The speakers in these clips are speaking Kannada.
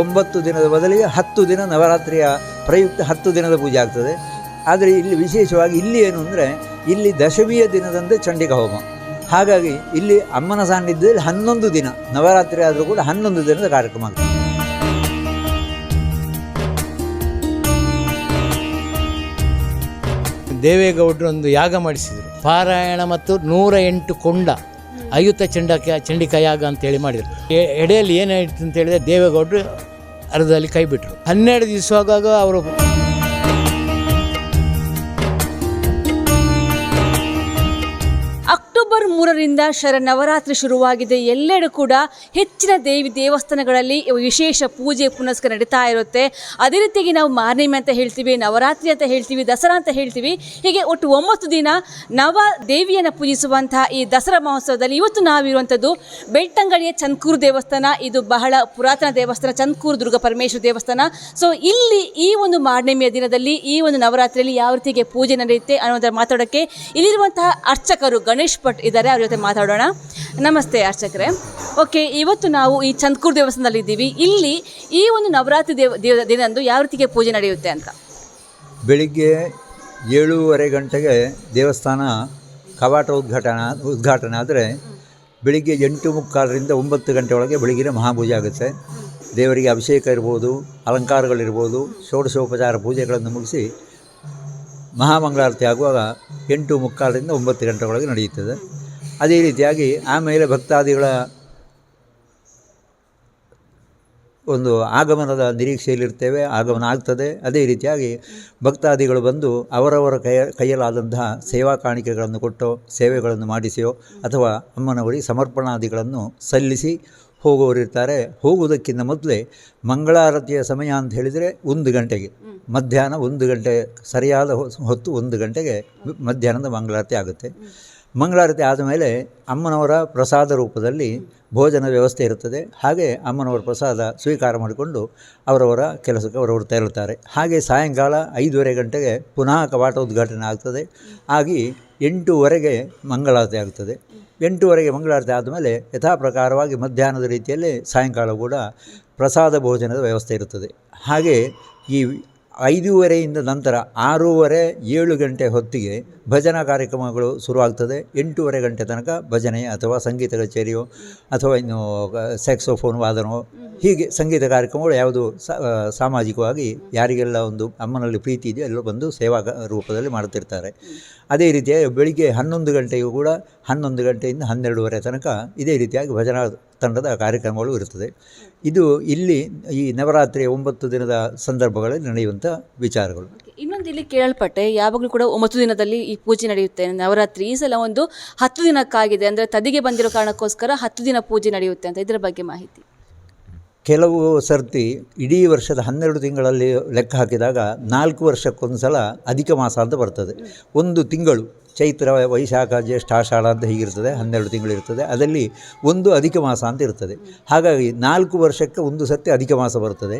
ಒಂಬತ್ತು ದಿನದ ಬದಲಿಗೆ ಹತ್ತು ದಿನ ನವರಾತ್ರಿಯ ಪ್ರಯುಕ್ತ ಹತ್ತು ದಿನದ ಪೂಜೆ ಆಗ್ತದೆ. ಆದರೆ ಇಲ್ಲಿ ವಿಶೇಷವಾಗಿ ಇಲ್ಲಿ ಏನು ಅಂದರೆ, ಇಲ್ಲಿ ದಶಮಿಯ ದಿನದಂದು ಚಂಡಿಕಾ ಹೋಮ. ಹಾಗಾಗಿ ಇಲ್ಲಿ ಅಮ್ಮನ ಸಾನ್ನಿಧ್ಯದಲ್ಲಿ ಹನ್ನೊಂದು ದಿನ, ನವರಾತ್ರಿ ಆದರೂ ಕೂಡ ಹನ್ನೊಂದು ದಿನದ ಕಾರ್ಯಕ್ರಮ ಆಗ್ತದೆ. ದೇವೇಗೌಡರು ಒಂದು ಯಾಗ ಮಾಡಿಸಿದರು. ಪಾರಾಯಣ ಮತ್ತು ನೂರ ಎಂಟು ಕೊಂಡ. ಅಯುತ ಚಂಡಕ ಚಂಡಿಕಾಯಾಗ ಅಂತೇಳಿ ಮಾಡಿದರು. ಎಡೆಯಲ್ಲಿ ಏನಾಯಿತು ಅಂತ ಹೇಳಿದ್ರೆ ದೇವೇಗೌಡರು ಅರ್ಧದಲ್ಲಿ ಕೈ ಬಿಟ್ಟರು ಹನ್ನೆರಡು ದಿವಸವಾಗ ಅವರು ಮೂರರಿಂದ ಶರನವರಾತ್ರಿ ಶುರುವಾಗಿದೆ. ಎಲ್ಲೆಡೆ ಕೂಡ ಹೆಚ್ಚಿನ ದೇವಿ ದೇವಸ್ಥಾನಗಳಲ್ಲಿ ವಿಶೇಷ ಪೂಜೆ ಪುನಸ್ಕಾರ ನಡೀತಾ ಇರುತ್ತೆ. ಅದೇ ರೀತಿಯಾಗಿ ನಾವು ಮಾರ್ನಿಮೆ ಅಂತ ಹೇಳ್ತೀವಿ, ನವರಾತ್ರಿ ಅಂತ ಹೇಳ್ತೀವಿ, ದಸರಾ ಅಂತ ಹೇಳ್ತೀವಿ. ಹೀಗೆ ಒಟ್ಟು ಒಂಬತ್ತು ದಿನ ನವ ದೇವಿಯನ್ನು ಪೂಜಿಸುವಂತಹ ಈ ದಸರಾ ಮಹೋತ್ಸವದಲ್ಲಿ ಇವತ್ತು ನಾವಿರುವಂಥದ್ದು ಬೆಟ್ಟಂಗಡಿಯ ಚಂದ್ಕೂರು ದೇವಸ್ಥಾನ. ಇದು ಬಹಳ ಪುರಾತನ ದೇವಸ್ಥಾನ, ಚಂದ್ಕೂರು ದುರ್ಗ ಪರಮೇಶ್ವರ ದೇವಸ್ಥಾನ. ಸೊ ಇಲ್ಲಿ ಈ ಒಂದು ಮಾರ್ಣಿಮೆಯ ದಿನದಲ್ಲಿ ಈ ಒಂದು ನವರಾತ್ರಿಯಲ್ಲಿ ಯಾವ ರೀತಿಗೆ ಪೂಜೆ ನಡೆಯುತ್ತೆ ಅನ್ನೋದರ ಮಾತಾಡೋಕ್ಕೆ ಇಲ್ಲಿರುವಂತಹ ಅರ್ಚಕರು ಗಣೇಶ್ ಭಟ್ ಇದ್ದಾರೆ. ಅವ್ರ ಜೊತೆ ಮಾತಾಡೋಣ. ನಮಸ್ತೆ ಅರ್ಚಕರೇ. ಓಕೆ ಇವತ್ತು ನಾವು ಈ ಚಂದ್ಕೂರ್ ದೇವಸ್ಥಾನದಲ್ಲಿ ಇದ್ದೀವಿ ಇಲ್ಲಿ ಈ ಒಂದು ನವರಾತ್ರಿ ದೇವ ದೇವ ಯಾವ ರೀತಿಗೆ ಪೂಜೆ ನಡೆಯುತ್ತೆ ಅಂತ? ಬೆಳಿಗ್ಗೆ ಏಳೂವರೆ ಗಂಟೆಗೆ ದೇವಸ್ಥಾನ ಕವಾಟ ಉದ್ಘಾಟನಾ, ಉದ್ಘಾಟನೆ ಆದರೆ ಬೆಳಿಗ್ಗೆ ಎಂಟು ಮುಕ್ಕಾಲರಿಂದ ಒಂಬತ್ತು ಗಂಟೆ ಒಳಗೆ ಬೆಳಿಗ್ಗೆ ಮಹಾಪೂಜೆ ಆಗುತ್ತೆ. ದೇವರಿಗೆ ಅಭಿಷೇಕ ಇರ್ಬೋದು, ಅಲಂಕಾರಗಳಿರ್ಬೋದು, ಷೋಡಶೋಪಚಾರ ಪೂಜೆಗಳನ್ನು ಮುಗಿಸಿ ಮಹಾಮಂಗಳಾರತಿ ಆಗುವಾಗ ಎಂಟು ಮುಕ್ಕಾಲರಿಂದ ಒಂಬತ್ತು ಗಂಟೆ ಒಳಗೆ ನಡೆಯುತ್ತದೆ. ಅದೇ ರೀತಿಯಾಗಿ ಆಮೇಲೆ ಭಕ್ತಾದಿಗಳ ಒಂದು ಆಗಮನದ ನಿರೀಕ್ಷೆಯಲ್ಲಿರ್ತೇವೆ, ಆಗಮನ ಆಗ್ತದೆ. ಅದೇ ರೀತಿಯಾಗಿ ಭಕ್ತಾದಿಗಳು ಬಂದು ಅವರವರ ಕೈಯ ಕೈಯಲ್ಲಾದಂತಹ ಸೇವಾ ಕಾಣಿಕೆಗಳನ್ನು ಕೊಟ್ಟು ಸೇವೆಗಳನ್ನು ಮಾಡಿಸಿಯೋ ಅಥವಾ ಅಮ್ಮನವರಿಗೆ ಸಮರ್ಪಣಾದಿಗಳನ್ನು ಸಲ್ಲಿಸಿ ಹೋಗುವವರಿರ್ತಾರೆ ಹೋಗುವುದಕ್ಕಿಂತ ಮೊದಲೇ ಮಂಗಳಾರತಿಯ ಸಮಯ ಅಂತ ಹೇಳಿದರೆ ಒಂದು ಗಂಟೆಗೆ. ಮಧ್ಯಾಹ್ನ ಒಂದು ಗಂಟೆ, ಸರಿಯಾದ ಹೊತ್ತು ಒಂದು ಗಂಟೆಗೆ ಮಧ್ಯಾಹ್ನದ ಮಂಗಳಾರತಿ ಆಗುತ್ತೆ. ಮಂಗಳಾರತಿ ಆದಮೇಲೆ ಅಮ್ಮನವರ ಪ್ರಸಾದ ರೂಪದಲ್ಲಿ ಭೋಜನ ವ್ಯವಸ್ಥೆ ಇರುತ್ತದೆ. ಹಾಗೆ ಅಮ್ಮನವರ ಪ್ರಸಾದ ಸ್ವೀಕಾರ ಮಾಡಿಕೊಂಡು ಅವರವರ ಕೆಲಸಕ್ಕೆ ಅವರವರು ತೆರಳುತ್ತಾರೆ. ಹಾಗೆ ಸಾಯಂಕಾಲ ಐದೂವರೆ ಗಂಟೆಗೆ ಪುನಃ ಕವಾಟ ಉದ್ಘಾಟನೆ ಆಗ್ತದೆ. ಆಗಿ ಎಂಟೂವರೆಗೆ ಮಂಗಳಾರತಿ ಆಗ್ತದೆ. ಎಂಟೂವರೆಗೆ ಮಂಗಳಾರತಿ ಆದಮೇಲೆ ಯಥಾ ಪ್ರಕಾರವಾಗಿ ಮಧ್ಯಾಹ್ನದ ರೀತಿಯಲ್ಲಿ ಸಾಯಂಕಾಲ ಕೂಡ ಪ್ರಸಾದ ಭೋಜನದ ವ್ಯವಸ್ಥೆ ಇರುತ್ತದೆ. ಹಾಗೆ ಈ ಐದೂವರೆಯಿಂದ ನಂತರ ಆರೂವರೆ ಏಳು ಗಂಟೆ ಹೊತ್ತಿಗೆ ಭಜನಾ ಕಾರ್ಯಕ್ರಮಗಳು ಶುರುವಾಗ್ತದೆ. ಎಂಟೂವರೆ ಗಂಟೆ ತನಕ ಭಜನೆ ಅಥವಾ ಸಂಗೀತ ಕಚೇರಿಯೋ ಅಥವಾ ಇನ್ನು ಸ್ಯಾಕ್ಸೋಫೋನ್ ವಾದನೋ, ಹೀಗೆ ಸಂಗೀತ ಕಾರ್ಯಕ್ರಮಗಳು ಯಾವುದು ಸಾಮಾಜಿಕವಾಗಿ ಯಾರಿಗೆಲ್ಲ ಒಂದು ಅಮ್ಮನಲ್ಲಿ ಪ್ರೀತಿ ಇದೆಯೋ ಎಲ್ಲರೂ ಬಂದು ಸೇವಾ ರೂಪದಲ್ಲಿ ಮಾಡ್ತಿರ್ತಾರೆ ಅದೇ ರೀತಿಯಾಗಿ ಬೆಳಿಗ್ಗೆ ಹನ್ನೊಂದು ಗಂಟೆಗೂ ಕೂಡ ಹನ್ನೊಂದು ಗಂಟೆಯಿಂದ ಹನ್ನೆರಡೂವರೆ ತನಕ ಇದೇ ರೀತಿಯಾಗಿ ಭಜನಾ ತಂಡದ ಕಾರ್ಯಕ್ರಮಗಳು ಇರುತ್ತದೆ. ಇದು ಇಲ್ಲಿ ಈ ನವರಾತ್ರಿಯ ಒಂಬತ್ತು ದಿನದ ಸಂದರ್ಭಗಳಲ್ಲಿ ನಡೆಯುವಂಥ ವಿಚಾರಗಳು. ಇನ್ನೊಂದು ಇಲ್ಲಿ ಕೇಳಲ್ಪಟ್ಟೆ ಯಾವಾಗಲೂ ಕೂಡ ಒಂಬತ್ತು ದಿನದಲ್ಲಿ ಈ ಪೂಜೆ ನಡೆಯುತ್ತೆ. ನವರಾತ್ರಿ ಈ ಸಲ ಒಂದು ಹತ್ತು ದಿನಕ್ಕಾಗಿದೆ ಅಂದರೆ ತದಿಗೆ ಬಂದಿರೋ ಕಾರಣಕ್ಕೋಸ್ಕರ ಹತ್ತು ದಿನ ಪೂಜೆ ನಡೆಯುತ್ತೆ ಅಂತ ಇದರ ಬಗ್ಗೆ ಮಾಹಿತಿ. ಕೆಲವು ಸರ್ತಿ ಇಡೀ ವರ್ಷದ ಹನ್ನೆರಡು ತಿಂಗಳಲ್ಲಿ ಲೆಕ್ಕ ಹಾಕಿದಾಗ ನಾಲ್ಕು ವರ್ಷಕ್ಕೊಂದು ಸಲ ಅಧಿಕ ಮಾಸ ಅಂತ ಬರ್ತದೆ. ಒಂದು ತಿಂಗಳು. ಚೈತ್ರ, ವೈಶಾಖ, ಜ್ಯೇಷ್ಠ, ಆಷಾಢ ಅಂತ ಹೀಗಿರ್ತದೆ, ಹನ್ನೆರಡು ತಿಂಗಳು ಇರ್ತದೆ ಅದರಲ್ಲಿ ಒಂದು ಅಧಿಕ ಮಾಸ ಅಂತ ಇರ್ತದೆ. ಹಾಗಾಗಿ ನಾಲ್ಕು ವರ್ಷಕ್ಕೆ ಒಂದು ಸತ್ಯ ಅಧಿಕ ಮಾಸ ಬರ್ತದೆ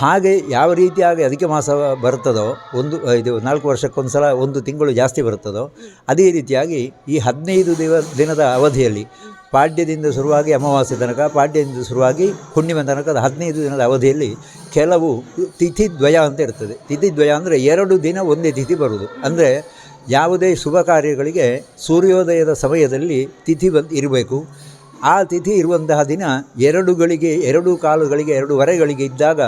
ಹಾಗೆ ಯಾವ ರೀತಿಯಾಗಿ ಅಧಿಕ ಮಾಸ ಬರ್ತದೋ, ಒಂದು ಇದು ನಾಲ್ಕು ವರ್ಷಕ್ಕೊಂದು ಸಲ ಒಂದು ತಿಂಗಳು ಜಾಸ್ತಿ ಬರ್ತದೋ ಅದೇ ರೀತಿಯಾಗಿ ಈ ಹದಿನೈದು ದಿವ, ದಿನದ ಅವಧಿಯಲ್ಲಿ ಪಾಡ್ಯದಿಂದ ಶುರುವಾಗಿ ಅಮಾವಾಸ್ಯೆ ತನಕ, ಪಾಡ್ಯದಿಂದ ಶುರುವಾಗಿ ಹುಣ್ಣಿಮೆ ತನಕದ ಹದಿನೈದು ದಿನದ ಅವಧಿಯಲ್ಲಿ ಕೆಲವು ತಿಥಿ ದ್ವಯ ಅಂತ ಇರ್ತದೆ. ತಿಥಿ ದ್ವಯ ಅಂದರೆ ಎರಡು ದಿನ ಒಂದೇ ತಿಥಿ ಬರುವುದು. ಅಂದರೆ ಯಾವುದೇ ಶುಭ ಕಾರ್ಯಗಳಿಗೆ ಸೂರ್ಯೋದಯದ ಸಮಯದಲ್ಲಿ ತಿಥಿ ಬಂದು ಇರಬೇಕು. ಆ ತಿಥಿ ಇರುವಂತಹ ದಿನ ಎರಡು ಗಳಿಗೆ, ಎರಡು ಕಾಲುಗಳಿಗೆ, ಎರಡು ವರೆಗಳಿಗೆ ಇದ್ದಾಗ,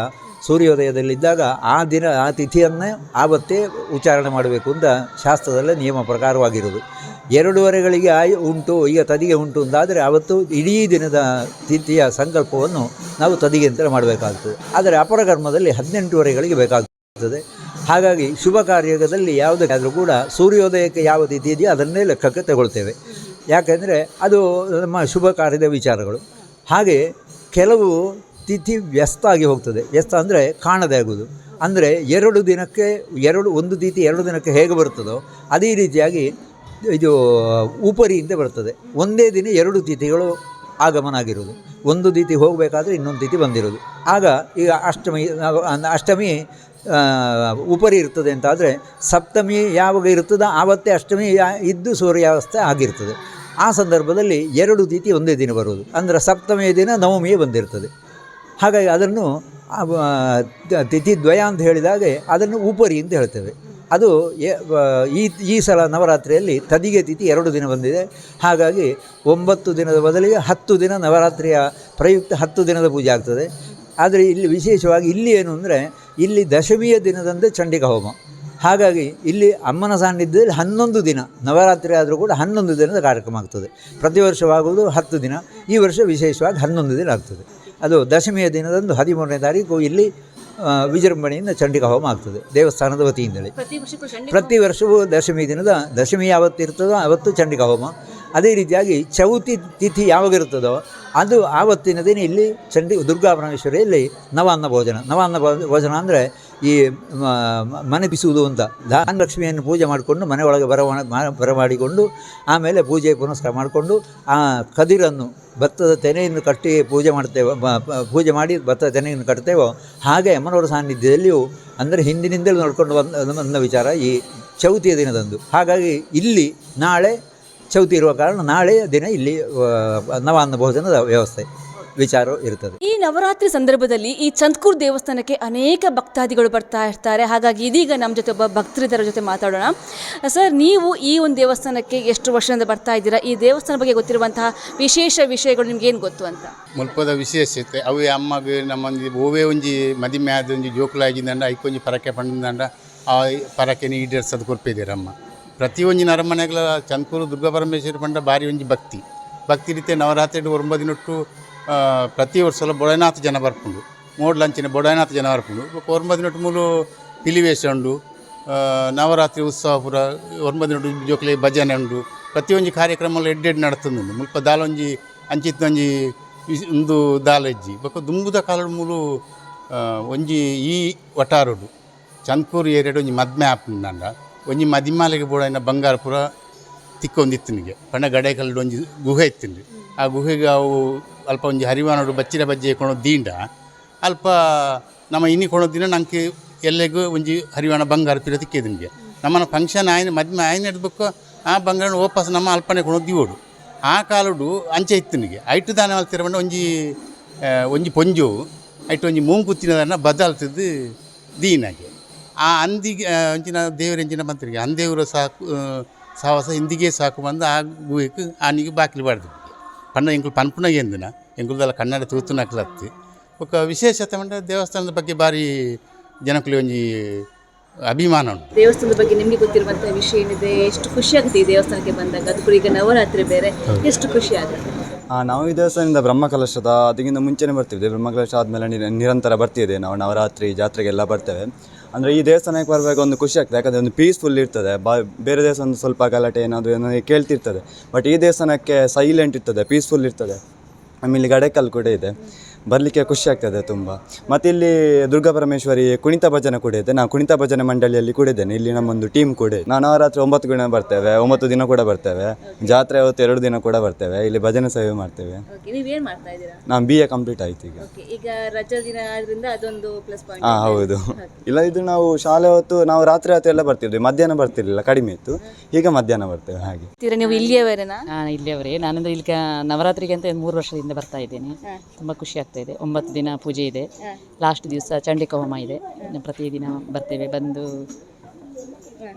ಸೂರ್ಯೋದಯದಲ್ಲಿದ್ದಾಗ ಆ ದಿನ, ಆ ತಿಥಿಯನ್ನು ಆವತ್ತೇ ಉಚ್ಚಾರಣೆ ಮಾಡಬೇಕು ಅಂತ ಶಾಸ್ತ್ರದಲ್ಲೇ ನಿಯಮ ಪ್ರಕಾರವಾಗಿರೋದು ಎರಡೂವರೆಗಳಿಗೆ ಆಯ್ ಉಂಟು, ಈಗ ತದಿಗೆ ಉಂಟು ಅಂತಾದರೆ ಆವತ್ತು ಇಡೀ ದಿನದ ತಿಥಿಯ ಸಂಕಲ್ಪವನ್ನು ನಾವು ತದಿಗೆ ಅಂತಲೇ ಮಾಡಬೇಕಾಗ್ತದೆ. ಆದರೆ ಅಪರಕರ್ಮದಲ್ಲಿ ಹದಿನೆಂಟುವರೆಗಳಿಗೆ ಬೇಕಾಗ್ತದೆ. ಹಾಗಾಗಿ ಶುಭ ಕಾರ್ಯದಲ್ಲಿ ಯಾವುದಕ್ಕಾದರೂ ಕೂಡ ಸೂರ್ಯೋದಯಕ್ಕೆ ಯಾವ ರೀತಿ ಇದೆಯೋ ಅದನ್ನೇ ಲೆಕ್ಕಕ್ಕೆ ತಗೊಳ್ತೇವೆ. ಯಾಕೆಂದರೆ ಅದು ನಮ್ಮ ಶುಭ ಕಾರ್ಯದ ವಿಚಾರಗಳು. ಹಾಗೆ ಕೆಲವು ತಿಥಿ ವ್ಯಸ್ತ ಆಗಿ ಹೋಗ್ತದೆ. ವ್ಯಸ್ತ ಅಂದರೆ ಕಾಣದೇ ಆಗುವುದು. ಅಂದರೆ ಎರಡು ದಿನಕ್ಕೆ ಎರಡು, ಒಂದು ತಿಥಿ ಎರಡು ದಿನಕ್ಕೆ ಹೇಗೆ ಬರ್ತದೋ ಅದೇ ರೀತಿಯಾಗಿ ಇದು ಉಪರಿಯಿಂದ ಬರ್ತದೆ. ಒಂದೇ ದಿನ ಎರಡು ತಿಥಿಗಳು ಆಗಮನ ಆಗಿರೋದು ಒಂದು ರೀತಿ ಹೋಗಬೇಕಾದ್ರೆ ಇನ್ನೊಂದು ರೀತಿ ಬಂದಿರೋದು ಆಗ ಈಗ ಅಷ್ಟಮಿ ಅಷ್ಟಮಿ ಉಪರಿ ಇರ್ತದೆ ಅಂತಾದರೆ ಸಪ್ತಮಿ ಯಾವಾಗ ಇರ್ತದೋ ಆವತ್ತೇ ಅಷ್ಟಮಿ ಇದ್ದು ಸೂರ್ಯಾವಸ್ಥೆ ಆಗಿರ್ತದೆ. ಆ ಸಂದರ್ಭದಲ್ಲಿ ಎರಡು ರೀತಿ ಒಂದೇ ದಿನ ಬರುವುದು. ಅಂದರೆ ಸಪ್ತಮಿಯ ದಿನ ನವಮಿಯೇ ಬಂದಿರ್ತದೆ. ಹಾಗಾಗಿ ಅದನ್ನು ತಿಥಿ ದ್ವಯ ಅಂತ ಹೇಳಿದಾಗೆ ಅದನ್ನು ಉಪರಿ ಅಂತ ಹೇಳ್ತೇವೆ. ಅದು ಈ ಈ ಸಲ ನವರಾತ್ರಿಯಲ್ಲಿ ತದಿಗೆ ತಿಥಿ ಎರಡು ದಿನ ಬಂದಿದೆ. ಹಾಗಾಗಿ ಒಂಬತ್ತು ದಿನದ ಬದಲಿಗೆ ಹತ್ತು ದಿನ ನವರಾತ್ರಿಯ ಪ್ರಯುಕ್ತ ಹತ್ತು ದಿನದ ಪೂಜೆ ಆಗ್ತದೆ. ಆದರೆ ಇಲ್ಲಿ ವಿಶೇಷವಾಗಿ ಇಲ್ಲಿ ಏನು ಅಂದರೆ ಇಲ್ಲಿ ದಶಮಿಯ ದಿನದಂದು ಚಂಡಿಕಾ ಹೋಮ ಹಾಗಾಗಿ ಇಲ್ಲಿ ಅಮ್ಮನ ಸಾನ್ನಿಧ್ಯದಲ್ಲಿ ಹನ್ನೊಂದು ದಿನ, ನವರಾತ್ರಿ ಆದರೂ ಕೂಡ ಹನ್ನೊಂದು ದಿನದ ಕಾರ್ಯಕ್ರಮ ಆಗ್ತದೆ. ಪ್ರತಿ ವರ್ಷವಾಗುವುದು ಹತ್ತು ದಿನ, ಈ ವರ್ಷ ವಿಶೇಷವಾಗಿ ಹನ್ನೊಂದು ದಿನ ಆಗ್ತದೆ. ಅದು ದಶಮಿಯ ದಿನದಂದು ಹದಿಮೂರನೇ ತಾರೀಕು ಇಲ್ಲಿ ವಿಜೃಂಭಣೆಯಿಂದ ಚಂಡಿಕಾ ಹೋಮ ಆಗ್ತದೆ ದೇವಸ್ಥಾನದ ವತಿಯಿಂದಲೇ. ಪ್ರತಿ ವರ್ಷವೂ ದಶಮಿ ದಿನದ ದಶಮಿ ಯಾವತ್ತು ಇರ್ತದೋ ಆವತ್ತು ಚಂಡಿಕಾ ಹೋಮ ಅದೇ ರೀತಿಯಾಗಿ ಚೌತಿ ತಿಥಿ ಯಾವಾಗ ಇರ್ತದೋ ಅದು ಆವತ್ತಿನ ದಿನ ಇಲ್ಲಿ ಚಂಡಿ ದುರ್ಗಾ ಪರಮೇಶ್ವರಿಯಲ್ಲಿ ನವಾನ್ನ ಭೋಜನ. ನವಾನ್ನ ಭೋಜನ ಅಂದರೆ ಈ ಮನೆ ಬಿಸುವುದು ಅಂತ. ಧಾನಲಕ್ಷ್ಮಿಯನ್ನು ಪೂಜೆ ಮಾಡಿಕೊಂಡು ಮನೆ ಒಳಗೆ ಬರಮಾಡಿಕೊಂಡು ಆಮೇಲೆ ಪೂಜೆ ಪುನಸ್ಕಾರ ಮಾಡಿಕೊಂಡು ಆ ಕದಿರನ್ನು ಭತ್ತದ ತೆನೆಯನ್ನು ಕಟ್ಟಿ ಪೂಜೆ ಮಾಡ್ತೇವೆ ಪೂಜೆ ಮಾಡಿ ಭತ್ತದ ತೆನೆಯನ್ನು ಕಟ್ತೇವೋ ಹಾಗೆ ಅಮ್ಮನವರ ಸಾನ್ನಿಧ್ಯದಲ್ಲಿಯೂ ಅಂದರೆ ಹಿಂದಿನಿಂದಲೂ ನೋಡಿಕೊಂಡು ಬಂದ ಬಂದ ವಿಚಾರ ಈ ಚೌತಿಯ ದಿನದಂದು. ಹಾಗಾಗಿ ಇಲ್ಲಿ ನಾಳೆ ಚೌತಿ ಇರುವ ಕಾರಣ ನಾಳೆಯ ದಿನ ಇಲ್ಲಿ ನವಾನ್ನ ಭೋಜನದ ವ್ಯವಸ್ಥೆ. ವಿಚಾರ ಇರುತ್ತದೆ ಈ ನವರಾತ್ರಿ ಸಂದರ್ಭದಲ್ಲಿ ಈ ಚಂದ್ಕೂರ್ ದೇವಸ್ಥಾನಕ್ಕೆ ಅನೇಕ ಭಕ್ತಾದಿಗಳು ಬರ್ತಾ ಇರ್ತಾರೆ. ಹಾಗಾಗಿ ಇದೀಗ ನಮ್ಮ ಜೊತೆ ಒಬ್ಬ ಭಕ್ತರಿದ್ದರ ಜೊತೆ ಮಾತಾಡೋಣ. ಸರ್ ನೀವು ಈ ಒಂದು ದೇವಸ್ಥಾನಕ್ಕೆ ಎಷ್ಟು ವರ್ಷದಿಂದ ಬರ್ತಾ ಇದ್ದೀರಾ? ಈ ದೇವಸ್ಥಾನ ಬಗ್ಗೆ ಗೊತ್ತಿರುವಂತಹ ವಿಶೇಷ ವಿಷಯಗಳು ನಿಮ್ಗೆ ಏನು ಗೊತ್ತು ಅಂತ? ಮುಲ್ಪದ ವಿಶೇಷತೆ ಅವು ಅಮ್ಮಗೆ ನಮ್ಮೊಂದು ಓವೇ ಒಂಜಿ ಮದಿಮೆ ಆದ ಒಂಜಿ ಜೋಕುಲಾಗಿದ್ದಂಡ ಐಕೊಂಜಿ ಪರಕೆ ಪಂಡಿಂದಂಡ ಆ ಪರಕೆನ ಈಡೇರ್ಸೋದು ಕೊರ್ಪಿದ್ದೀರಮ್ಮ ಪ್ರತಿ ಒಂಜಿ ನರಮನೆಗಳ ಚಂದ್ಕೂರು ದುರ್ಗಾ ಪರಮೇಶ್ವರಿ ಪಂಡ ಭಾರಿ ಒಂಜಿ ಭಕ್ತಿ. ಭಕ್ತಿ ರೀತಿ ನವರಾತ್ರಿ ಒಂಬದಿನೊಟ್ಟು ಆ, ಪ್ರತಿ ವರ್ಷಲ ಬೊಡನಾಥ ಜನ ಬರ್ಪುಂಡು ಮೂಡ್ಲಂಚಿನ ಬೊಡನಾಥ ಜನ ಬರ್ಪುಂಡು ಒಂಬದಿನೊಟ್ಟು ಮೂಲು ಪಿಲಿವೇಶ ಉಂಡು ನವರಾತ್ರಿ ಉತ್ಸವ ಪೂರ ಒಂಬದಿನೊಟ್ಟು ಜೋಕ್ಲೆ ಭಜನೆ ಉಂಡು, ಪ್ರತಿಯೊಂದು ಕಾರ್ಯಕ್ರಮ ಎಡ್ಡೆಡ್ ನಡತುಂಡು ಮುಲ್ಪ ದಾಲೊಂಜಿ, ಅಂಚಿತ್ತೊಂಜಿ ಉಂದು ದಾಲಜ್ಜಿ ಬೊಕ ದುಂಬುದ ಕಾಲದ ಮೂಲು ಒಂಜಿ ಈ ವಟಾರುಡು ಚಂದ್ಕೂರು ಏರಿಯಾಡು ಒಂಜಿ ಮದ್ಮೆ ಆಪುಂಡಂಡ ಒಂಜಿ ಮದಿಮಾಲೆಗೆ ಬೋಡಾಯಿನ ಬಂಗಾರ ಪೂರ ತಿಕ್ಕೊಂದಿತ್ತನಿಗೆ ಪಂಡ ಗಡೇಕಲ್ಡು ಒಂಜಿ ಗುಹೆ ಇತ್ತಿಂಡ್ರಿ ಆ ಗುಹೆಗೆ ಅವು ಅಲ್ಪ ಒಂಜಿ ಹರಿವಾನಡು ಬಚ್ಚಿರ ಬಜ್ಜೆ ಕೊಣೋ ದೀಂಡ. ಅಲ್ಪ ನಮ್ಮ ಇನಿ ಕೊಣೋ ದಿನ ನಂಗೆ ಎಲ್ಲೆಗೂ ಒಂಜಿ ಹರಿವಾಣ ಬಂಗಾರ ಪಿರ ನಿಮಗೆ. ನಮ್ಮನ ಫಂಕ್ಷನ್ ಆಯ್ನ ಮದ್ಮೆ ಆಯ್ನ ಹಿಡ್ಬೇಕು ಆ ಬಂಗಾರ ವಾಪಸ್ ನಮ್ಮ ಅಲ್ಪನೆ ಕೊಣೋ ದಿವೋಡು. ಆ ಕಾಲುಡು ಅಂಚೆ ಇತ್ತನಿಗೆ ಐಟು ದಾನ ಮಲ್ತಿರ ಬಂಡ ಒಂಜಿ ಒಂಜಿ ಪೊಂಜು, ಐಟು ಒಂಜಿ ಮೂಂಕುತ್ತಿನದನ್ನ ಬದಲ್ತಿದ್ದು ದೀನಾಗೆ ಆ ಅಂದಿಗೆ ಅಂಚಿನ ದೇವರಂಚಿನ ಮಂತ್ರಿಗೆ ಅಂದೇವರು ಸಾಕು ಸಾಹಸ ಇಂದಿಗೆ ಸಾಕು ಬಂದು ಆ ಗುಹೆಗೆ ಆನಿಗೆ ಬಾಕಿಲು ಬಾಡ್ದು ಪಂಡ ಎಂಕುಲು ಪನ್ಪುನ ಎಂದಿನ ಎಂಕುಲ್ದಲ್ಲ ಕನ್ನಡ ತೂತುನಕ್ಲತ್ತಿ ಒಕ್ಕ ವಿಶೇಷತೆ ಮಂಡ ದೇವಸ್ಥಾನದ ಬಗ್ಗೆ ಭಾರಿ ಜನಕ್ಕೆ ಒಂಜಿ ಅಭಿಮಾನ ಉಂಟು. ದೇವಸ್ಥಾನದ ಬಗ್ಗೆ ನಿಮಗೆ ಗೊತ್ತಿರುವಂತಹ ವಿಷಯ ಏನಿದೆ? ಎಷ್ಟು ಖುಷಿ ಆಗುತ್ತೆ ಈ ದೇವಸ್ಥಾನಕ್ಕೆ ಬಂದಾಗ? ಅದು ಕೂಡ ಈಗ ನವರಾತ್ರಿ ಬೇರೆ. ಎಷ್ಟು ಖುಷಿ ಆಗುತ್ತೆ? ಆ, ನಾವು ಈ ದೇವಸ್ಥಾನದಿಂದ ಬ್ರಹ್ಮಕಲಶದ ಅದಕ್ಕಿಂತ ಮುಂಚೆನೇ ಬರ್ತಿದ್ದೆ ಬ್ರಹ್ಮಕಲಶ ಆದಮೇಲೆ ನಿರ ನಿರಂತರ ಬರ್ತಿದ್ದೆ ನಾವು ನವರಾತ್ರಿ ಜಾತ್ರೆಗೆಲ್ಲ ಬರ್ತೇವೆ. ಅಂದರೆ ಈ ದೇವಸ್ಥಾನಕ್ಕೆ ಬರುವಾಗ ಒಂದು ಖುಷಿ ಆಗ್ತದೆ. ಯಾಕಂದರೆ ಒಂದು ಪೀಸ್ಫುಲ್ ಇರ್ತದೆ. ಬ, ಬೇರೆ ದೇವಸ್ಥಾನ ಸ್ವಲ್ಪ ಗಲಾಟೆ ಏನಾದರೂ ಏನೋ ಕೇಳ್ತಿರ್ತದೆ. ಬಟ್ ಈ ದೇವಸ್ಥಾನಕ್ಕೆ ಸೈಲೆಂಟ್ ಇರ್ತದೆ ಪೀಸ್ಫುಲ್ ಇರ್ತದೆ. ಆಮೇಲೆ ಗಡೇಕಲ್ ಕೂಡ ಇದೆ. ಬರಲಿಕ್ಕೆ ಖುಷಿ ಆಗ್ತದೆ ತುಂಬ. ಮತ್ತು ಇಲ್ಲಿ ದುರ್ಗಾ ಪರಮೇಶ್ವರಿ ಕುಣಿತ ಭಜನೆ ಕೂಡ ಇದೆ. ನಾವು ಕುಣಿತ ಭಜನೆ ಮಂಡಳಿಯಲ್ಲಿ ಕೂಡ ಇದ್ದೇನೆ. ಇಲ್ಲಿ ನಮ್ಮೊಂದು ಟೀಮ್ ಕೂಡ ಇದೆ. ನಾವು ನವರಾತ್ರಿ ಒಂಬತ್ತು ದಿನ ಬರ್ತೇವೆ ಒಂಬತ್ತು ದಿನ ಕೂಡ ಬರ್ತೇವೆ ಜಾತ್ರೆ ಅವತ್ತು ಎರಡು ದಿನ ಕೂಡ ಬರ್ತೇವೆ. ಇಲ್ಲಿ ಭಜನೆ ಸೇವೆ ಮಾಡ್ತೇವೆ. ಓಕೆ ನೀವೇನು ಮಾಡ್ತಾ ಇದ್ದೀರಾ? ನಾನು ಬಿ ಎ ಕಂಪ್ಲೀಟ್ ಆಯ್ತು ಈಗ. ಓಕೆ ಈಗ ರಜಾ ದಿನ ಆದ್ರಿಂದ ಅದೊಂದು ಪ್ಲಸ್ ಪಾಯಿಂಟ್ ಹಾಂ ಹೌದು. ಇಲ್ಲ ಇದು ನಾವು ಶಾಲೆ ಹೊತ್ತು ನಾವು ರಾತ್ರಿ ಹೊತ್ತು ಎಲ್ಲ ಬರ್ತಿದ್ವಿ. ಮಧ್ಯಾಹ್ನ ಬರ್ತಿರ್ಲಿಲ್ಲ ಕಡಿಮೆ ಇತ್ತು. ಈಗ ಮಧ್ಯಾಹ್ನ ಬರ್ತೇವೆ ಹಾಗೆ. ನೀವು ಇಲ್ಲಿಯವರೇನಾ? ನಾನು ಇಲ್ಲಿಯವರೇ. ನಾನಂದ್ರೆ ಇಲ್ಲಿ ನವರಾತ್ರಿಗೆ ಅಂತ ಮೂರು ವರ್ಷದಿಂದ ಬರ್ತಾ ಇದ್ದೇನೆ. ತುಂಬ ಖುಷಿ ಆಗ್ತಾ ಇದೆ. ಒಂಬತ್ತು ದಿನ ಪೂಜೆ ಇದೆ. ಲಾಸ್ಟ್ ದಿವಸ ಚಂಡಿಕ ಹೋಮ ಇದೆ. ಪ್ರತಿದಿನ ಬರ್ತೇವೆ. ಬಂದು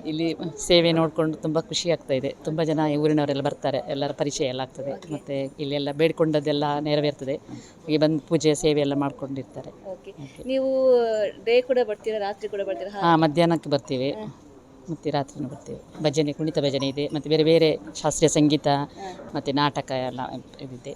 ಇಲ್ಲಿ ಸೇವೆ ನೋಡಿಕೊಂಡು ತುಂಬ ಖುಷಿ ಆಗ್ತಾ ಇದೆ. ತುಂಬ ಜನ ಊರಿನವರೆಲ್ಲ ಬರ್ತಾರೆ. ಎಲ್ಲರ ಪರಿಚಯ ಎಲ್ಲ ಆಗ್ತದೆ. ಮತ್ತು ಇಲ್ಲೆಲ್ಲ ಬೇಡ್ಕೊಂಡದ್ದೆಲ್ಲ ನೆರವೇರ್ತದೆ. ಹಾಗೆ ಬಂದು ಪೂಜೆ ಸೇವೆ ಎಲ್ಲ ಮಾಡ್ಕೊಂಡಿರ್ತಾರೆ. ನೀವು ಡೇ ಕೂಡ ಬರ್ತೀರಾ ರಾತ್ರಿ ಕೂಡ ಬರ್ತೀರಾ? ಹಾಂ. ಮಧ್ಯಾಹ್ನಕ್ಕೆ ಬರ್ತೀವಿ. ಮತ್ತು ರಾತ್ರಿನೂ ಬರ್ತೇವೆ. ಭಜನೆ ಕುಣಿತ ಭಜನೆ ಇದೆ ಮತ್ತು ಬೇರೆ ಬೇರೆ ಶಾಸ್ತ್ರೀಯ ಸಂಗೀತ ಮತ್ತು ನಾಟಕ ಎಲ್ಲ ಇದಿದೆ.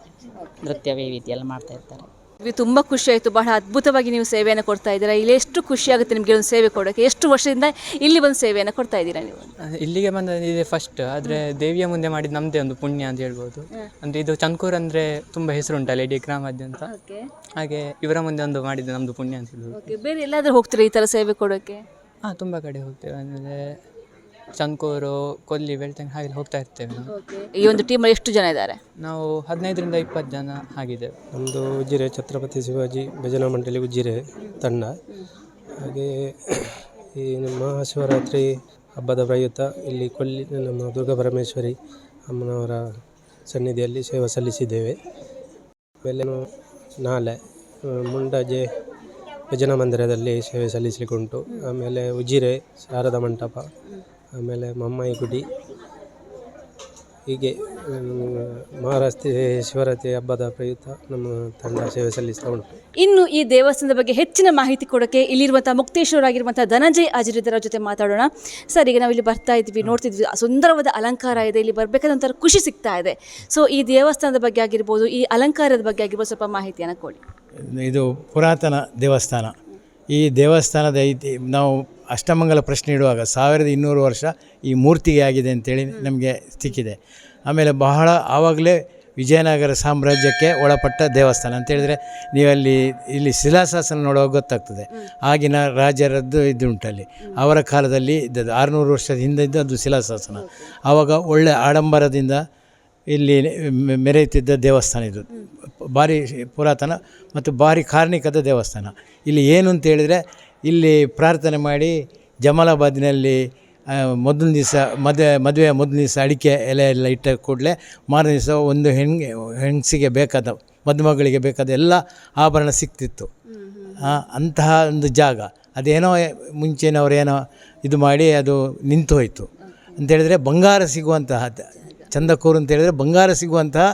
ನೃತ್ಯ ವೈವಿಧ್ಯ ಎಲ್ಲ ಮಾಡ್ತಾ ಇರ್ತಾರೆ. ಇದು ತುಂಬ ಖುಷಿ ಆಯಿತು. ಬಹಳ ಅದ್ಭುತವಾಗಿ ನೀವು ಸೇವೆಯನ್ನು ಕೊಡ್ತಾ ಇದ್ದೀರಾ. ಇಲ್ಲಿ ಎಷ್ಟು ಖುಷಿ ಆಗುತ್ತೆ ನಿಮಗೆ ಒಂದು ಸೇವೆ ಕೊಡೋಕ್ಕೆ ಎಷ್ಟು ವರ್ಷದಿಂದ ಇಲ್ಲಿ ಒಂದು ಸೇವೆಯನ್ನು ಕೊಡ್ತಾ ಇದ್ದೀರಾ ನೀವು? ಇಲ್ಲಿಗೆ ಬಂದ ಇದೆ ಫಸ್ಟ್ ಆದರೆ ದೇವಿಯ ಮುಂದೆ ಮಾಡಿದ ನಮ್ಮದೇ ಒಂದು ಪುಣ್ಯ ಅಂತ ಹೇಳ್ಬೋದು. ಅಂದರೆ ಇದು ಚಂದ್ಕೂರ್ ಅಂದರೆ ತುಂಬ ಹೆಸರುಂಟಲ್ಲ ಇಡೀ ಗ್ರಾಮಾದ್ಯಂತ ಹಾಗೆ ಇವರ ಮುಂದೆ ಒಂದು ಮಾಡಿದ್ದು ನಮ್ಮದು ಪುಣ್ಯ ಅಂತ ಹೇಳ್ಬೋದು. ಬೇರೆ ಎಲ್ಲಾದರೂ ಹೋಗ್ತೀರಾ ಈ ಥರ ಸೇವೆ ಕೊಡೋಕ್ಕೆ ಹಾಂ ತುಂಬ ಕಡೆ ಹೋಗ್ತೇವೆ. ಅಂದರೆ ಚಂದ್ಕೂರು ಕೊಲ್ಲಿ ಬೆಳ್ತಂಗೆ ಹಾಗೆ ಹೋಗ್ತಾ ಇರ್ತೇವೆ ನಾವು. ಈ ಒಂದು ಟೀಮಲ್ಲಿ ಎಷ್ಟು ಜನ ಇದ್ದಾರೆ? ನಾವು ಹದಿನೈದರಿಂದ ಇಪ್ಪತ್ತು ಜನ ಆಗಿದೆ ನಮ್ಮದು ಉಜಿರೆ ಛತ್ರಪತಿ ಶಿವಾಜಿ ಭಜನಾ ಮಂಡಳಿ ಉಜಿರೆ ತಂಡ ಹಾಗೆ ಈ ನಮ್ಮ ಮಹಾಶಿವರಾತ್ರಿ ಹಬ್ಬದ ಪ್ರಯುಕ್ತ ಇಲ್ಲಿ ಕೊಲ್ಲಿ ನಮ್ಮ ದುರ್ಗಾ ಪರಮೇಶ್ವರಿ ಅಮ್ಮನವರ ಸನ್ನಿಧಿಯಲ್ಲಿ ಸೇವೆ ಸಲ್ಲಿಸಿದ್ದೇವೆ. ಆಮೇಲೆ ನಾವು ನಾಳೆ ಆ, ಮುಂಡಾಜೆ ಭಜನಾ ಮಂದಿರದಲ್ಲಿ ಸೇವೆ ಸಲ್ಲಿಸಲಿಕ್ಕೆ ಉಂಟು ಆಮೇಲೆ ಉಜಿರೆ, ಶಾರದಾ ಮಂಟಪ, ಆಮೇಲೆ ಮಮ್ಮಾಯಿ ಗುಡಿ, ಹೀಗೆ ಮಹಾರಾಷ್ಟ್ರ ಶಿವರಾತ್ರಿ ಹಬ್ಬದ ಪ್ರಯುಕ್ತ ನಮ್ಮ ತಂಡ ಸೇವೆ ಸಲ್ಲಿಸ್ತಾ ಉಂಟು. ಇನ್ನು ಈ ದೇವಸ್ಥಾನದ ಬಗ್ಗೆ ಹೆಚ್ಚಿನ ಮಾಹಿತಿ ಕೊಡೋಕ್ಕೆ ಇಲ್ಲಿರುವಂಥ ಮುಕ್ತೇಶ್ವರಾಗಿರುವಂಥ ಧನಂಜಯ್ ಅಜಿರಿದರ ಜೊತೆ ಮಾತಾಡೋಣ. ಸರ್, ಈಗ ನಾವು ಇಲ್ಲಿ ಬರ್ತಾ ಇದ್ವಿ ನೋಡ್ತಿದ್ವಿ, ಸುಂದರವಾದ ಅಲಂಕಾರ ಇದೆ, ಇಲ್ಲಿ ಬರಬೇಕಾದಂಥ ಖುಷಿ ಸಿಗ್ತಾ ಇದೆ. ಸೊ ಈ ದೇವಸ್ಥಾನದ ಬಗ್ಗೆ ಆಗಿರ್ಬೋದು, ಈ ಅಲಂಕಾರದ ಬಗ್ಗೆ ಆಗಿರ್ಬೋದು ಸ್ವಲ್ಪ ಮಾಹಿತಿಯನ್ನು ಕೊಡಿ. ಇದು ಪುರಾತನ ದೇವಸ್ಥಾನ. ಈ ದೇವಸ್ಥಾನದ ಐತಿ ನಾವು ಅಷ್ಟಮಂಗಲ ಪ್ರಶ್ನೆ ಇಡುವಾಗ ಸಾವಿರದ ಇನ್ನೂರು ವರ್ಷ ಈ ಮೂರ್ತಿಗೆ ಆಗಿದೆ ಅಂತೇಳಿ ನಮಗೆ ಸಿಕ್ಕಿದೆ. ಆಮೇಲೆ ಬಹಳ ಆವಾಗಲೇ ವಿಜಯನಗರ ಸಾಮ್ರಾಜ್ಯಕ್ಕೆ ಒಳಪಟ್ಟ ದೇವಸ್ಥಾನ ಅಂತ ಹೇಳಿದರೆ ನೀವಲ್ಲಿ ಇಲ್ಲಿ ಶಿಲಾಶಾಸನ ನೋಡುವಾಗ ಗೊತ್ತಾಗ್ತದೆ. ಆಗಿನ ರಾಜರದ್ದು ಇದುಂಟಲ್ಲಿ ಅವರ ಕಾಲದಲ್ಲಿ ಇದ್ದದ್ದು ಆರುನೂರು ವರ್ಷದ ಹಿಂದೆ ಇದ್ದು ಅದು ಶಿಲಾಶಾಸನ. ಆವಾಗ ಒಳ್ಳೆ ಆಡಂಬರದಿಂದ ಇಲ್ಲಿ ಮೆರೆಯುತ್ತಿದ್ದ ದೇವಸ್ಥಾನ ಇದು. ಭಾರಿ ಪುರಾತನ ಮತ್ತು ಭಾರಿ ಕಾರ್ಣಿಕದ ದೇವಸ್ಥಾನ. ಇಲ್ಲಿ ಏನು ಅಂತ ಹೇಳಿದರೆ, ಇಲ್ಲಿ ಪ್ರಾರ್ಥನೆ ಮಾಡಿ ಜಮಾಲಾಬಾದಿನಲ್ಲಿ ಮೊದಲ ದಿವಸ ಮದುವೆ ಮದುವೆಯ ಮೊದಲನೇ ದಿವಸ ಅಡಿಕೆ ಎಲೆ ಎಲ್ಲ ಇಟ್ಟ ಕೂಡಲೇ ಮಾರನೇ ದಿವಸ ಒಂದು ಹೆಣ್ಗೆ ಹೆಣ್ಸಿಗೆ ಬೇಕಾದ, ಮದುಮಗಳಿಗೆ ಬೇಕಾದ ಎಲ್ಲ ಆಭರಣ ಸಿಕ್ತಿತ್ತು. ಅಂತಹ ಒಂದು ಜಾಗ. ಅದೇನೋ ಮುಂಚೆನವರೇನೋ ಇದು ಮಾಡಿ ಅದು ನಿಂತು ಹೋಯಿತು. ಅಂತೇಳಿದರೆ ಬಂಗಾರ ಸಿಗುವಂತಹ, ಚಂದಕೂರು ಅಂತೇಳಿದರೆ ಬಂಗಾರ ಸಿಗುವಂತಹ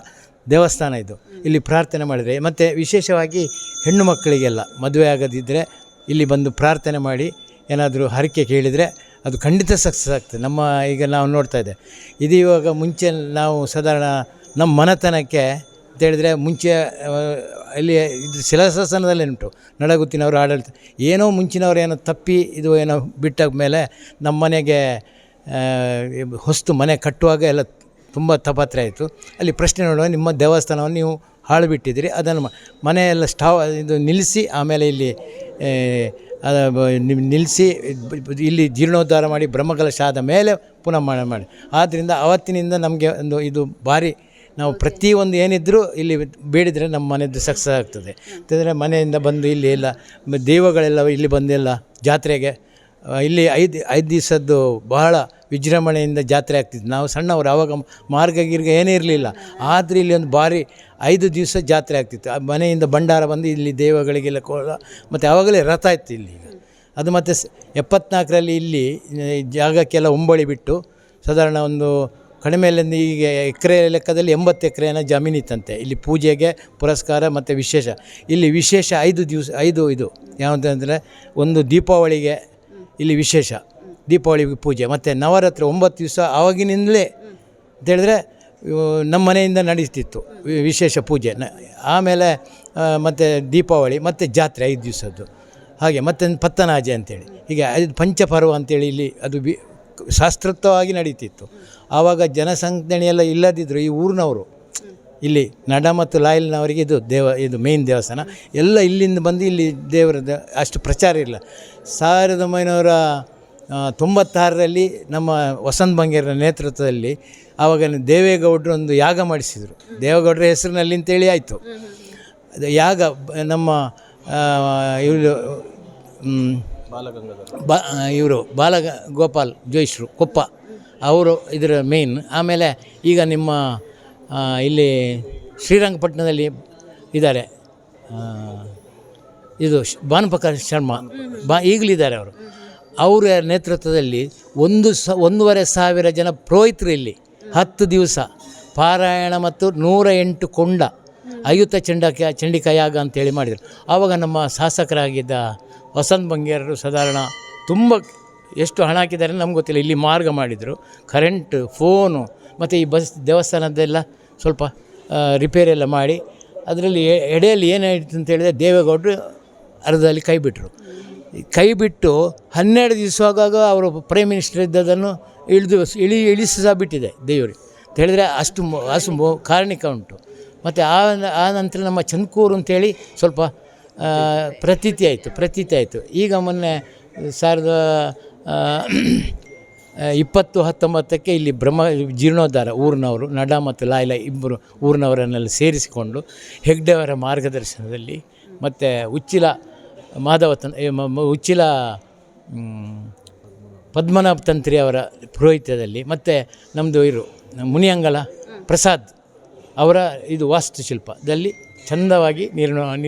ದೇವಸ್ಥಾನ ಇದು. ಇಲ್ಲಿ ಪ್ರಾರ್ಥನೆ ಮಾಡಿದರೆ, ಮತ್ತು ವಿಶೇಷವಾಗಿ ಹೆಣ್ಣು ಮಕ್ಕಳಿಗೆಲ್ಲ ಮದುವೆ ಆಗದಿದ್ದರೆ ಇಲ್ಲಿ ಬಂದು ಪ್ರಾರ್ಥನೆ ಮಾಡಿ ಏನಾದರೂ ಹರಕೆ ಕೇಳಿದರೆ ಅದು ಖಂಡಿತ ಸಕ್ಸಸ್ ಆಗ್ತದೆ. ನಮ್ಮ ಈಗ ನಾವು ನೋಡ್ತಾ ಇದ್ದೆ ಇದು ಇವಾಗ ಮುಂಚೆ ನಾವು ಸಾಧಾರಣ ನಮ್ಮ ಮನೆತನಕ್ಕೆ ಅಂತ ಹೇಳಿದರೆ ಮುಂಚೆ ಅಲ್ಲಿ ಇದು ಶಿಲಾಶಾಸನದಲ್ಲೇ ಉಂಟು. ನಡಗುತ್ತಿನವರು ಆಡಳಿತ. ಏನೋ ಮುಂಚಿನವರು ಏನೋ ತಪ್ಪಿ ಇದು ಏನೋ ಬಿಟ್ಟ ಮೇಲೆ ನಮ್ಮ ಮನೆಗೆ ಹೊಸ್ತು ಮನೆ ಕಟ್ಟುವಾಗ ಎಲ್ಲ ತುಂಬ ತಪಾತ್ರೆ ಆಯಿತು. ಅಲ್ಲಿ ಪ್ರಶ್ನೆ ನೋಡುವ ನಿಮ್ಮ ದೇವಸ್ಥಾನವನ್ನು ನೀವು ಹಾಳು ಬಿಟ್ಟಿದ್ದೀರಿ ಅದನ್ನು ಮನೆಯೆಲ್ಲ ಸ್ಟಾವ್, ಇದು ನಿಲ್ಲಿಸಿ ಆಮೇಲೆ ಇಲ್ಲಿ ನಿಲ್ಲಿಸಿ, ಇಲ್ಲಿ ಜೀರ್ಣೋದ್ಧಾರ ಮಾಡಿ ಬ್ರಹ್ಮಕಲಶ ಆದ ಮೇಲೆ ಪುನಃ ಮಾಡಿ ಮಾಡಿ. ಆದ್ದರಿಂದ ಆವತ್ತಿನಿಂದ ನಮಗೆ ಒಂದು ಇದು ಭಾರಿ ನಾವು ಪ್ರತಿಯೊಂದು ಏನಿದ್ದರೂ ಇಲ್ಲಿ ಬೇಡಿದರೆ ನಮ್ಮ ಮನೆಯದ್ದು ಸಕ್ಸಸ್ ಆಗ್ತದೆ. ಅಂತಂದರೆ ಮನೆಯಿಂದ ಬಂದು ಇಲ್ಲಿ ಎಲ್ಲ, ದೇವಗಳೆಲ್ಲ ಇಲ್ಲಿ ಬಂದೆಲ್ಲ ಜಾತ್ರೆಗೆ ಇಲ್ಲಿ ಐದು ಐದು ದಿವಸದ್ದು ಬಹಳ ವಿಜೃಂಭಣೆಯಿಂದ ಜಾತ್ರೆ ಆಗ್ತಿತ್ತು. ನಾವು ಸಣ್ಣವರು ಆವಾಗ ಮಾರ್ಗ ಗೀರ್ಗ ಏನೇ ಇರಲಿಲ್ಲ. ಆದರೆ ಇಲ್ಲಿ ಒಂದು ಭಾರಿ ಐದು ದಿವಸ ಜಾತ್ರೆ ಆಗ್ತಿತ್ತು. ಆ, ಮನೆಯಿಂದ ಭಂಡಾರ ಬಂದು ಇಲ್ಲಿ ದೇವಗಳಿಗೆಲ್ಲ ಕೋಲ ಮತ್ತು ಆವಾಗಲೇ ರಥ ಇತ್ತು ಇಲ್ಲಿ ಈಗ. ಅದು ಮತ್ತು ಎಪ್ಪತ್ನಾಲ್ಕರಲ್ಲಿ ಇಲ್ಲಿ ಜಾಗಕ್ಕೆಲ್ಲ ಉಂಬಳಿ ಬಿಟ್ಟು ಸಾಧಾರಣ ಒಂದು ಕಡಿಮೆಯಲ್ಲಿ ಈಗ ಎಕರೆ ಲೆಕ್ಕದಲ್ಲಿ ಎಂಬತ್ತು ಎಕರೆನ ಜಮೀನಿತ್ತಂತೆ ಇಲ್ಲಿ ಪೂಜೆಗೆ ಪುರಸ್ಕಾರ ಮತ್ತು ವಿಶೇಷ. ಇಲ್ಲಿ ವಿಶೇಷ ಐದು ದಿವಸ, ಐದು ಇದು ಯಾವುದಂದರೆ ಒಂದು ದೀಪಾವಳಿಗೆ ಇಲ್ಲಿ ವಿಶೇಷ. ದೀಪಾವಳಿ ಪೂಜೆ. ಮತ್ತು ನವರಾತ್ರಿ ಒಂಬತ್ತು ದಿವಸ ಆವಾಗಿನಿಂದಲೇ ಅಂತ ಹೇಳಿದ್ರೆ, ಇವು ನಮ್ಮ ಮನೆಯಿಂದ ನಡೀತಿತ್ತು ವಿಶೇಷ ಪೂಜೆ. ಆಮೇಲೆ ಮತ್ತು ದೀಪಾವಳಿ, ಮತ್ತು ಜಾತ್ರೆ ಐದು ದಿವಸದ್ದು. ಹಾಗೆ ಮತ್ತು ಪತ್ತನಾಜೆ ಅಂತೇಳಿ. ಹೀಗೆ ಐದು ಪಂಚಪರ್ವ ಅಂತೇಳಿ ಇಲ್ಲಿ ಅದು ಬಿ ಶಾಸ್ತ್ರೋಕ್ತವಾಗಿ ನಡೀತಿತ್ತು. ಆವಾಗ ಎಲ್ಲ ಇಲ್ಲದಿದ್ದರು ಈ ಊರಿನವರು. ಇಲ್ಲಿ ನಡ ಮತ್ತು ಲಾಯಲ್ನವರಿಗೆ ಇದು ದೇವ, ಇದು ಮೇಯ್ನ್ ದೇವಸ್ಥಾನ. ಎಲ್ಲ ಇಲ್ಲಿಂದ ಬಂದು ಇಲ್ಲಿ ದೇವರದ್ದು ಅಷ್ಟು ಪ್ರಚಾರ ಇಲ್ಲ. ಸಾವಿರದ ಒಂಬೈನೂರ ತೊಂಬತ್ತಾರರಲ್ಲಿ ನಮ್ಮ ವಸಂತ ಬಂಗೇರ ನೇತೃತ್ವದಲ್ಲಿ ಆವಾಗ ದೇವೇಗೌಡರು ಒಂದು ಯಾಗ ಮಾಡಿಸಿದರು. ದೇವೇಗೌಡರ ಹೆಸರಿನಲ್ಲಿ ಅಂತೇಳಿ ಆಯಿತು. ಅದು ಯಾಗ, ನಮ್ಮ ಇವರು ಬಾ, ಇವರು ಬಾಲ ಗೋಪಾಲ್ ಜೋಯಿಶ್ರು ಕೊಪ್ಪ. ಅವರು ಇದರ ಮೇಯ್ನ್ ಆಮೇಲೆ ಈಗ ನಿಮ್ಮ ಇಲ್ಲಿ ಶ್ರೀರಂಗಪಟ್ಟಣದಲ್ಲಿ ಇದ್ದಾರೆ. ಇದು ಭಾನುಪ್ರಕಾಶ್ ಶರ್ಮಾ. ಬಾ, ಈಗಲಿದ್ದಾರೆ ಅವರು. ಅವರ ನೇತೃತ್ವದಲ್ಲಿ ಒಂದು ಸ, ಒಂದೂವರೆ ಸಾವಿರ ಜನ ಪುರೋಹಿತರು ಇಲ್ಲಿ. ಹತ್ತು ದಿವಸ. ಪಾರಾಯಣ ಮತ್ತು ನೂರ ಎಂಟು ಕೊಂಡ ಅಯುತ ಚಂಡಕ ಚಂಡಿಕಾಯಾಗ ಅಂತೇಳಿ ಮಾಡಿದರು. ಆವಾಗ ನಮ್ಮ ಶಾಸಕರಾಗಿದ್ದ ವಸಂತ್ ಬಂಗೇರರು ಸಾಧಾರಣ ತುಂಬ ಎಷ್ಟು ಹಣ ಹಾಕಿದ್ದಾರೆ ನಮ್ಗೆ ಗೊತ್ತಿಲ್ಲ. ಇಲ್ಲಿ ಮಾರ್ಗ ಮಾಡಿದರು. ಕರೆಂಟ್, ಫೋನು, ಮತ್ತು ಈ ಬಸ್ ದೇವಸ್ಥಾನದ್ದೆಲ್ಲ ಸ್ವಲ್ಪ ರಿಪೇರಿ ಎಲ್ಲ ಮಾಡಿ, ಅದರಲ್ಲಿ ಎಡೆಯಲ್ಲಿ ಏನಾಯಿತು ಅಂತ ಹೇಳಿದ್ರೆ ದೇವೇಗೌಡರು ಅರ್ಧದಲ್ಲಿ ಕೈ ಬಿಟ್ಟರು ಕೈ ಬಿಟ್ಟು ಹನ್ನೆರಡು ದಿವಸ ಆಗಾಗ ಅವರು ಪ್ರೈಮ್ ಮಿನಿಸ್ಟರ್ ಇದ್ದದನ್ನು ಇಳಿದು, ಇಳಿ, ಇಳಿಸಿ ಸಹ ಬಿಟ್ಟಿದೆ ದೇವರು. ಅಂತ ಹೇಳಿದರೆ ಅಷ್ಟು ಅಷ್ಟು ಕಾರಣಿಕ ಉಂಟು. ಮತ್ತು ಆ ಆ ನಂತರ ನಮ್ಮ ಚಂದ್ಕೂರು ಅಂತೇಳಿ ಸ್ವಲ್ಪ ಪ್ರತೀತಿ ಆಯಿತು ಪ್ರತೀತಿ ಆಯಿತು. ಈಗ ಮೊನ್ನೆ, ಸಾವಿರದ ಇಪ್ಪತ್ತು ಹತ್ತೊಂಬತ್ತಕ್ಕೆ ಇಲ್ಲಿ ಬ್ರಹ್ಮ ಜೀರ್ಣೋದ್ಧಾರ ಊರಿನವರು ನಡ ಮತ್ತು ಲಾಯ್ಲ ಇಬ್ಬರು ಊರಿನವರನ್ನೆಲ್ಲ ಸೇರಿಸಿಕೊಂಡು ಹೆಗ್ಡೆಯವರ ಮಾರ್ಗದರ್ಶನದಲ್ಲಿ ಮತ್ತು ಉಚ್ಚಿಲ ಮಾಧವ ತನ್ ಏ, ಮ- ಮ- ಉಚ್ಚಿಲ ಪದ್ಮನಾಭ ತಂತ್ರಿ ಅವರ ಪುರೋಹಿತ್ಯದಲ್ಲಿ ಮತ್ತು ನಮ್ಮದು ಇರು ಮುನಿಯಂಗಲ ಪ್ರಸಾದ್ ಅವರ ಇದು ವಾಸ್ತುಶಿಲ್ಪದಲ್ಲಿ ಚಂದವಾಗಿ ನಿರ್ಮಾಣ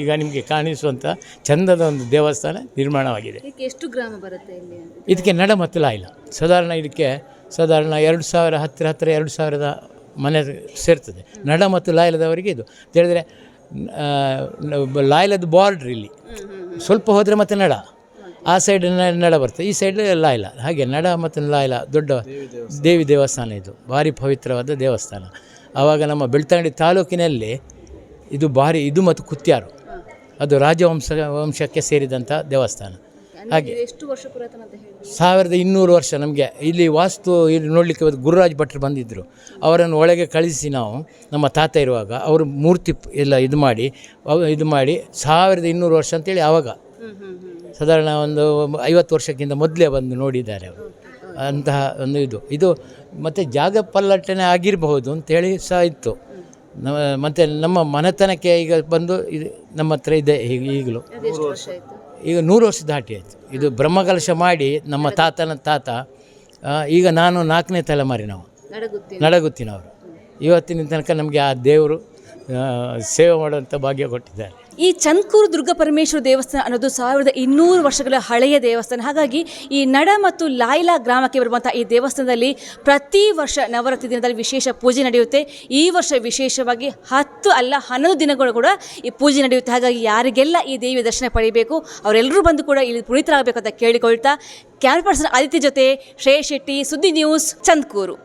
ಈಗ ನಿಮಗೆ ಕಾಣಿಸುವಂಥ ಚಂದದ ಒಂದು ದೇವಸ್ಥಾನ ನಿರ್ಮಾಣವಾಗಿದೆ. ಇದಕ್ಕೆ ಎಷ್ಟು ಗ್ರಾಮ ಬರುತ್ತೆ ಇಲ್ಲಿ ಇದಕ್ಕೆ ನಡ ಮತ್ತು ಲಾಯ್ಲ ಸಾಧಾರಣ ಇದಕ್ಕೆ ಸಾಧಾರಣ ಎರಡು ಸಾವಿರ ಹತ್ತಿರ ಹತ್ತಿರ ಎರಡು ಸಾವಿರದ ಮನೆ ಸೇರ್ತದೆ. ನಡ ಮತ್ತು ಲಾಯಲದವರಿಗೆ ಇದು. ಅಂತ ಹೇಳಿದ್ರೆ ಲಾಯಲದ ಬಾರ್ಡ್ರ್ ಇಲ್ಲಿ. ಸ್ವಲ್ಪ ಹೋದರೆ ಮತ್ತೆ ನಡ. ಆ ಸೈಡ್ ನಡ ಬರ್ತದೆ. ಈ ಸೈಡ್ ಲಾಯಲ ಹಾಗೆ ನಡ ಮತ್ತು ಲಾಯಲ ದೊಡ್ಡ ದೇವಿ ದೇವಸ್ಥಾನ ಇದು. ಭಾರಿ ಪವಿತ್ರವಾದ ದೇವಸ್ಥಾನ. ಆವಾಗ ನಮ್ಮ ಬೆಳ್ತಂಗಡಿ ತಾಲೂಕಿನಲ್ಲಿ ಇದು ಭಾರಿ ಇದು ಮತ್ತು ಕುತ್ಯಾರು. ಅದು ರಾಜವಂಶ ವಂಶಕ್ಕೆ ಸೇರಿದಂಥ ದೇವಸ್ಥಾನ. ಹಾಗೆ. ಎಷ್ಟು ವರ್ಷ ಪುರಾತನ ಅಂತ ಹೇಳಿ ಸಾವಿರದ ಇನ್ನೂರು ವರ್ಷ ನಮಗೆ ಇಲ್ಲಿ ವಾಸ್ತು ಇಲ್ಲಿ ನೋಡಲಿಕ್ಕೆ ಗುರುರಾಜ್ ಭಟ್ರು ಬಂದಿದ್ದರು ಅವರನ್ನು ಒಳಗೆ ಕಳಿಸಿ ನಾವು ನಮ್ಮ ತಾತ ಇರುವಾಗ ಅವರು ಮೂರ್ತಿ ಎಲ್ಲ ಇದು ಮಾಡಿ ಇದು ಮಾಡಿ ಸಾವಿರದ ಇನ್ನೂರು ವರ್ಷ ಅಂತೇಳಿ ಆವಾಗ ಸಾಧಾರಣ ಒಂದು ಐವತ್ತು ವರ್ಷಕ್ಕಿಂತ ಮೊದಲೇ ಬಂದು ನೋಡಿದ್ದಾರೆ ಅವರು. ಅಂತಹ ಒಂದು ಇದು. ಇದು ಮತ್ತು ಜಾಗ ಪಲ್ಲಟನೆ ಆಗಿರಬಹುದು ಅಂತೇಳಿ ಸಹ ಇತ್ತು. ನಮ್ಮ ಮತ್ತು ನಮ್ಮ ಮನೆತನಕ್ಕೆ ಈಗ ಬಂದು ಇದು ನಮ್ಮ ಹತ್ರ ಇದೆ ಈಗ ಈಗಲೂ. ಈಗ ನೂರು ವರ್ಷ ದಾಟಿ ಆಯಿತು. ಇದು ಬ್ರಹ್ಮಕಲಶ ಮಾಡಿ ನಮ್ಮ ತಾತನ ತಾತ ಈಗ ನಾನು ನಾಲ್ಕನೇ ತಲೆಮಾರಿ ನಾವು. ನಡಗುತ್ತಿ ನಡಗುತ್ತಿನವರು. ಇವತ್ತಿನ ತನಕ ನಮಗೆ ಆ ದೇವರು ಸೇವೆ ಮಾಡುವಂಥ ಭಾಗ್ಯ ಕೊಟ್ಟಿದ್ದಾರೆ. ಈ ಚಂದ್ಕೂರು ದುರ್ಗ ಪರಮೇಶ್ವರ ದೇವಸ್ಥಾನ ಅನ್ನೋದು ಸಾವಿರದ ಇನ್ನೂರು ವರ್ಷಗಳ ಹಳೆಯ ದೇವಸ್ಥಾನ. ಹಾಗಾಗಿ ಈ ನಡ ಮತ್ತು ಲಾಯ್ಲಾ ಗ್ರಾಮಕ್ಕೆ ಬರುವಂಥ ಈ ದೇವಸ್ಥಾನದಲ್ಲಿ ಪ್ರತಿ ವರ್ಷ ನವರಾತ್ರಿ ದಿನದಲ್ಲಿ ವಿಶೇಷ ಪೂಜೆ ನಡೆಯುತ್ತೆ. ಈ ವರ್ಷ ವಿಶೇಷವಾಗಿ ಹತ್ತು ಅಲ್ಲ ಹನ್ನೊಂದು ದಿನಗಳು ಕೂಡ ಈ ಪೂಜೆ ನಡೆಯುತ್ತೆ. ಹಾಗಾಗಿ ಯಾರಿಗೆಲ್ಲ ಈ ದೇವಿಯ ದರ್ಶನ ಪಡೆಯಬೇಕು ಅವರೆಲ್ಲರೂ ಬಂದು ಕೂಡ ಇಲ್ಲಿ ಪುನೀತರಾಗಬೇಕು ಅಂತ ಕೇಳಿಕೊಳ್ತಾ, ಕ್ಯಾಮ್ರಾ ಪರ್ಸನ್ ಆದಿತ್ಯ ಜೊತೆ ಶ್ರೇಯ ಶೆಟ್ಟಿ, ಸುದ್ದಿ ನ್ಯೂಸ್ ಚಂದ್ಕೂರು.